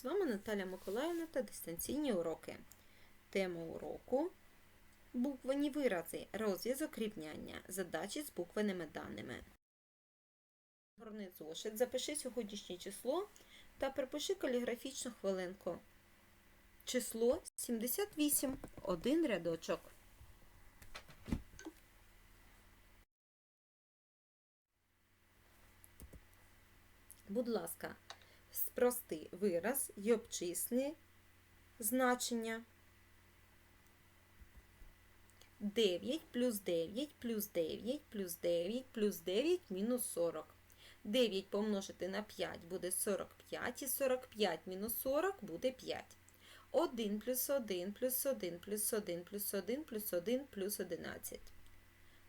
З вами Наталя Миколаївна та дистанційні уроки. Тема уроку буквені вирази, розв'язок рівняння, задачі з буквеними даними. Горний зошит, запиши сьогоднішнє число та припиши каліграфічну хвилинку. Число 78, один рядочок. Будь ласка, спрости вираз й обчисли значення. 9 плюс 9 плюс 9 плюс 9 плюс 9 мінус 40. 9 помножити на 5 буде 45, і 45 мінус 40 буде 5. 1 плюс 1 плюс 1 плюс 1 плюс 1 плюс 1 плюс 11.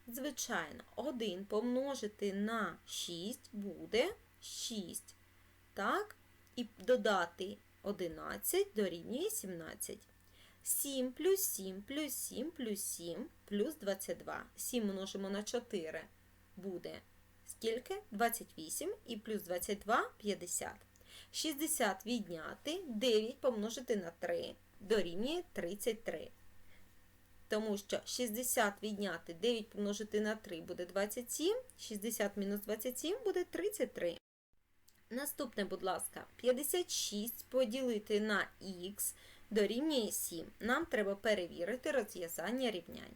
Звичайно, 1 помножити на 6 буде 6. Так? І додати 11 дорівнює 17. 7 плюс 7 плюс 7 плюс 7 плюс 22. 7 множимо на 4 буде скільки? 28 і плюс 22 50. 60 відняти 9 помножити на 3 дорівнює 33. Тому що 60 відняти 9 помножити на 3 буде 27, 60 мінус 27 буде 33. Наступне, будь ласка, 56 поділити на х дорівнює 7. Нам треба перевірити розв'язання рівнянь.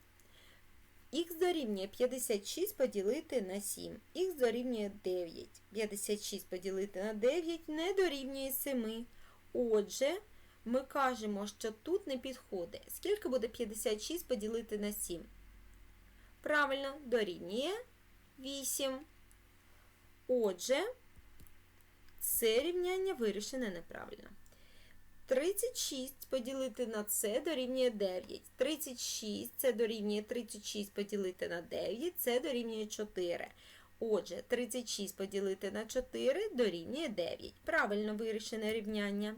Х дорівнює 56 поділити на 7. Х дорівнює 9. 56 поділити на 9 не дорівнює 7. Отже, ми кажемо, що тут не підходить. Скільки буде 56 поділити на 7? Правильно, дорівнює 8. Отже, це рівняння вирішене неправильно. 36 поділити на це дорівнює 9. 36 це дорівнює 36 поділити на 9, це дорівнює 4. Отже, 36 поділити на 4 дорівнює 9. Правильно вирішене рівняння.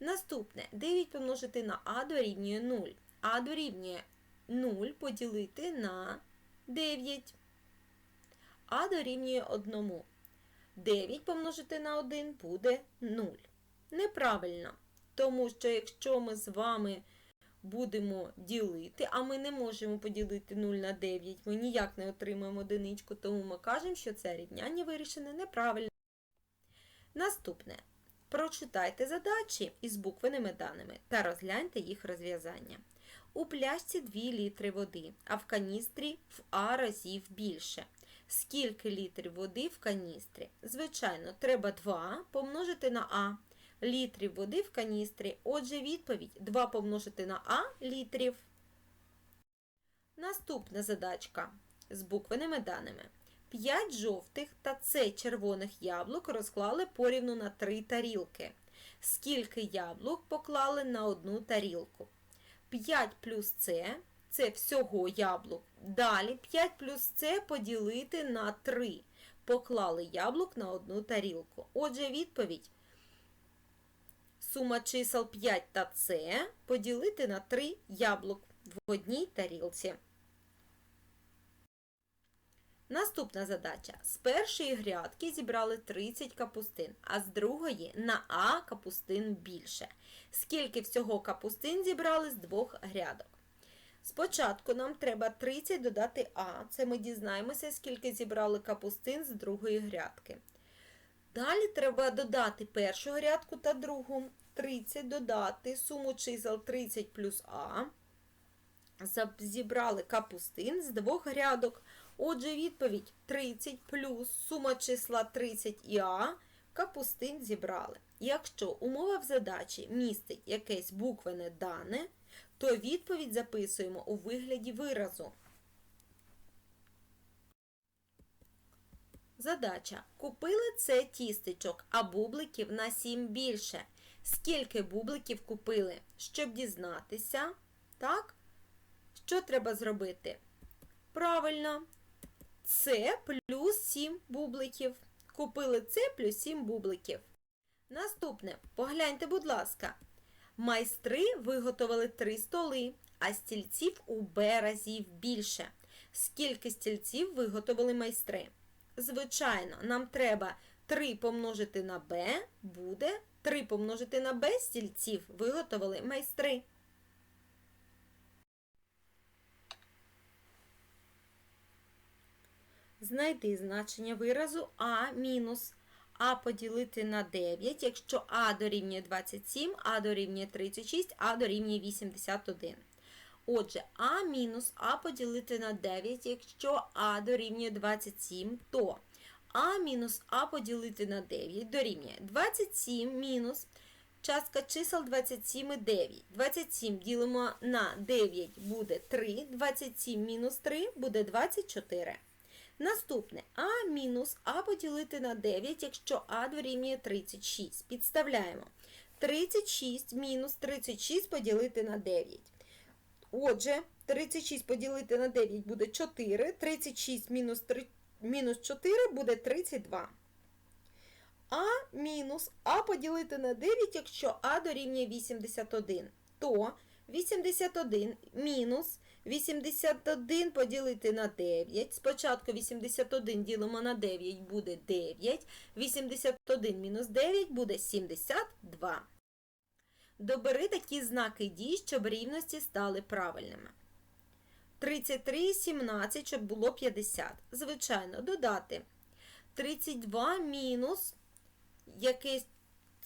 Наступне 9 помножити на а дорівнює 0. А дорівнює 0 поділити на 9. А дорівнює 1. 9 помножити на 1 буде 0. Неправильно. Тому що якщо ми з вами будемо ділити, а ми не можемо поділити 0 на 9, ми ніяк не отримаємо одиничку, тому ми кажемо, що це рівняння вирішене неправильно. Наступне. Прочитайте задачі із буквеними даними та розгляньте їх розв'язання. У пляшці 2 літри води, а в каністрі в А разів більше. Скільки літрів води в каністрі? Звичайно, треба 2 помножити на А літрів води в каністрі. Отже, відповідь 2 помножити на А літрів. Наступна задачка з буквеними даними. 5 жовтих та С червоних яблук розклали порівну на 3 тарілки. Скільки яблук поклали на одну тарілку? 5 плюс С це всього яблук. Далі 5 плюс С поділити на 3. Поклали яблук на одну тарілку. Отже, відповідь сума чисел 5 та С поділити на 3 яблук в одній тарілці. Наступна задача. З першої грядки зібрали 30 капустин, а з другої на А капустин більше. Скільки всього капустин зібрали з двох грядок? Спочатку нам треба 30 додати А. Це ми дізнаємося, скільки зібрали капустин з другої грядки. Далі треба додати першу грядку та другу. 30 додати суму чисел 30 плюс А. Зібрали капустин з двох грядок. Отже, відповідь 30 плюс сума числа 30 і А. Капустин зібрали. Якщо умова в задачі містить якесь буквене дане, то відповідь записуємо у вигляді виразу. Задача. Купили це тістечок, а бубликів на 7 більше. Скільки бубликів купили? Щоб дізнатися, так? Що треба зробити? Правильно, це плюс 7 бубликів. Купили це плюс 7 бубликів. Наступне, погляньте, будь ласка. Майстри виготовили 3 столи, а стільців у Б разів більше. Скільки стільців виготовили майстри? Звичайно, нам треба 3 помножити на b буде 3 помножити на b стільців виготовили майстри. Знайти значення виразу а мінус а поділити на 9, якщо а дорівнює 27, а дорівнює 36, а дорівнює 81. Отже, а мінус а поділити на 9, якщо а дорівнює 27, то а мінус а поділити на 9 дорівнює 27 мінус частка чисел 27 і 9. 27 ділимо на 9 буде 3, 27 мінус 3 буде 24. Наступне а мінус а поділити на 9, якщо а дорівнює 36. Підставляємо 36 мінус 36 поділити на 9. Отже, 36 поділити на 9 буде 4, 36 мінус 3, мінус 4 буде 32. А мінус А поділити на 9, якщо А дорівнює 81, то 81 мінус 81 поділити на 9. Спочатку 81 ділимо на 9 буде 9. 81 мінус 9 буде 72. Добери такі знаки дій, щоб рівності стали правильними. 33 і 17, щоб було 50. Звичайно, додати 32 мінус якесь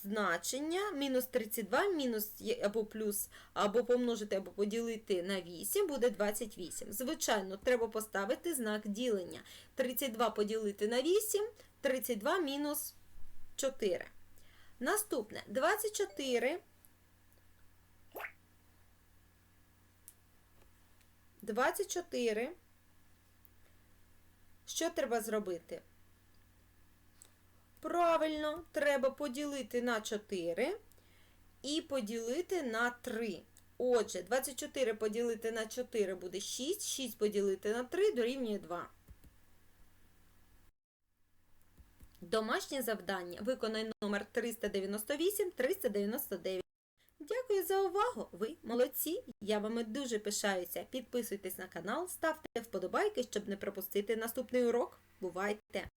значення, мінус 32, мінус або плюс, або помножити, або поділити на 8, буде 28. Звичайно, треба поставити знак ділення. 32 поділити на 8, 32 мінус 4. Наступне 24. 24. Що треба зробити? Правильно, треба поділити на 4 і поділити на 3. Отже, 24 поділити на 4 буде 6, 6 поділити на 3 дорівнює 2. Домашнє завдання. Виконай номер 398-399. Дякую за увагу! Ви молодці! Я вами дуже пишаюся. Підписуйтесь на канал, ставте вподобайки, щоб не пропустити наступний урок. Бувайте!